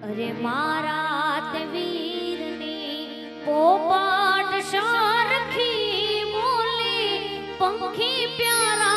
અરે મારા તે વીરની પોપાટ શારખી બોલી પંખી પ્યારા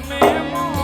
mesmo.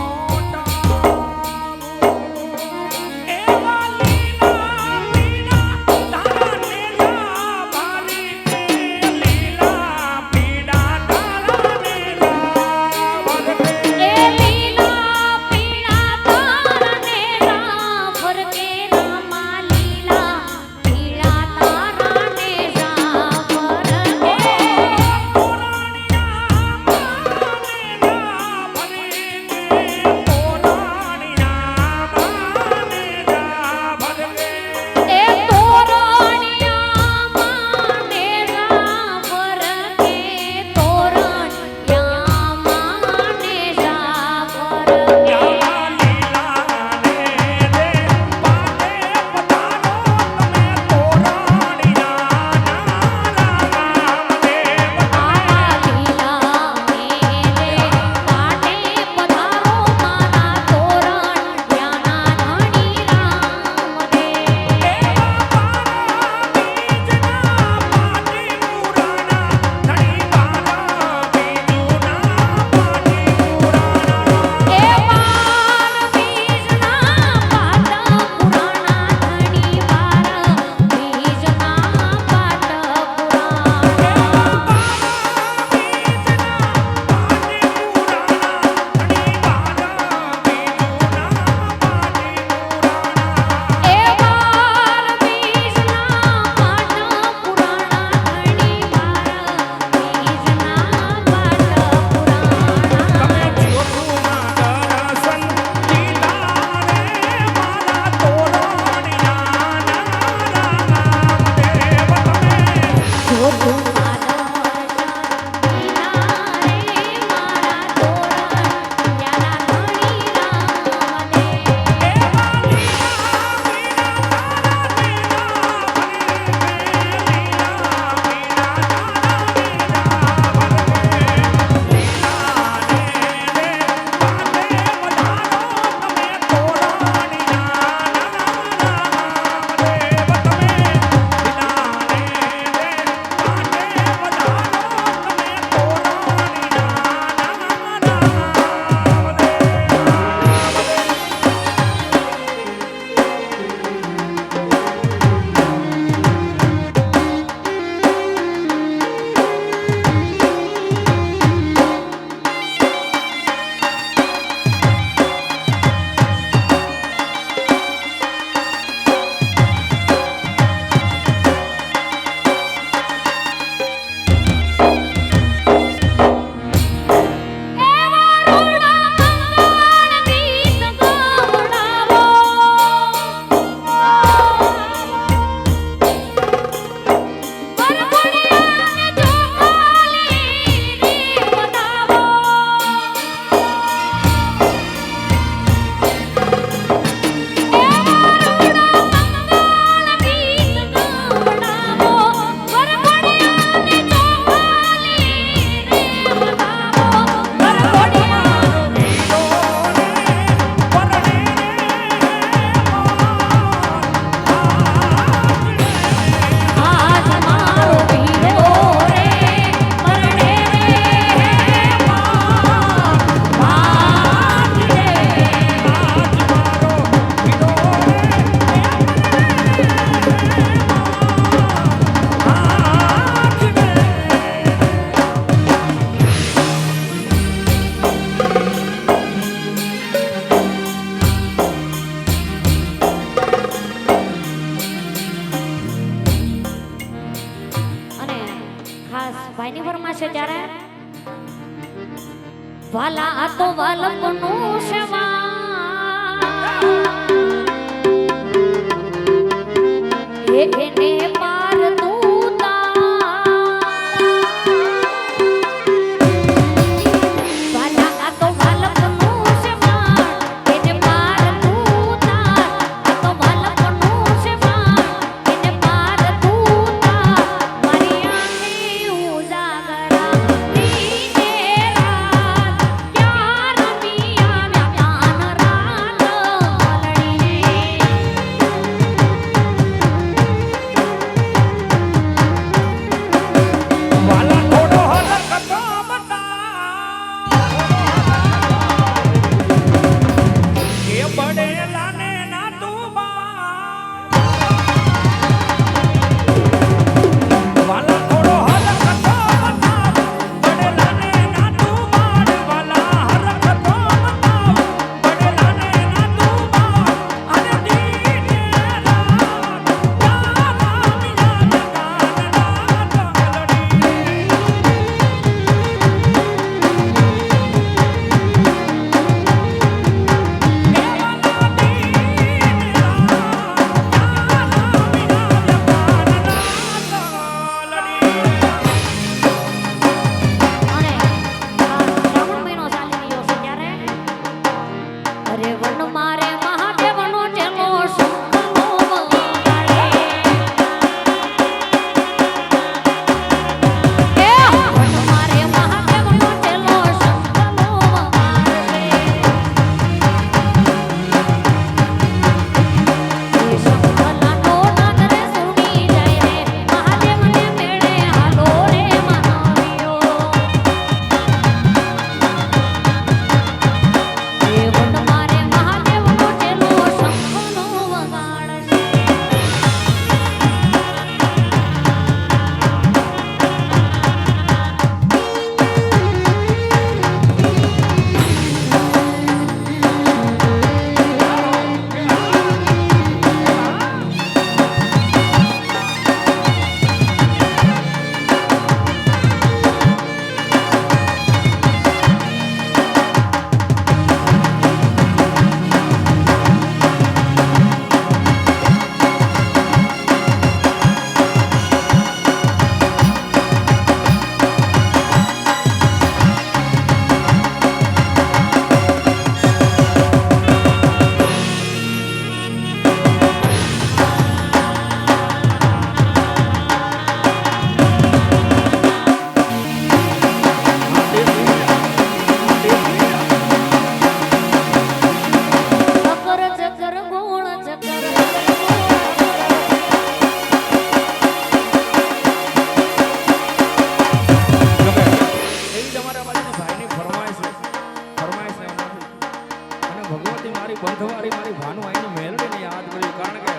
બંધવારી મારી ભાનુ આઈને મેલડીને યાદ કર્યું, કારણ કે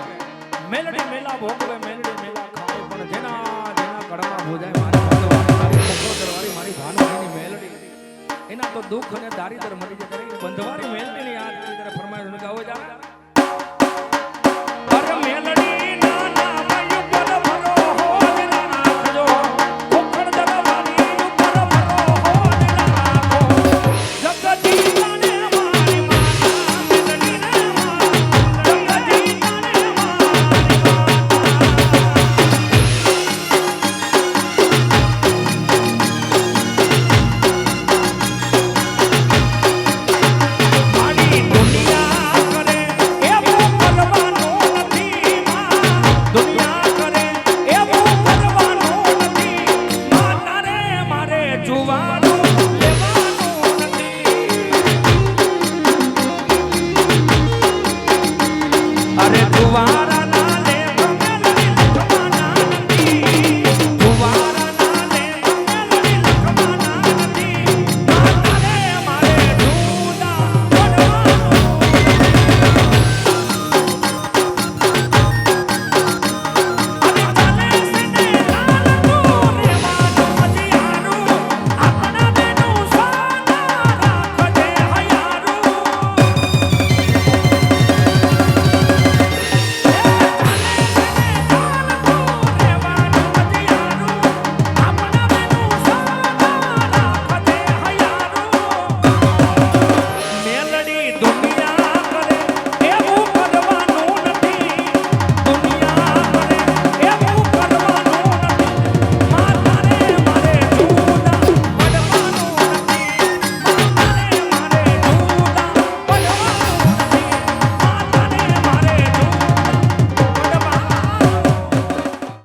મેલડી મેલા ભોગવે, મેલડી મેલા ખાય, પણ જેના જેના કડવા ભોજાય, મારી બંધવારી મારી બંધવારી મારી ભાનુ આઈને મેલડી. એના તો દુઃખ અને દારિદ્ર મરી જાય. બંધવારી મેલડીને યાદ કરી, ત્યારે ફરમાય ગાવો જાય Solana.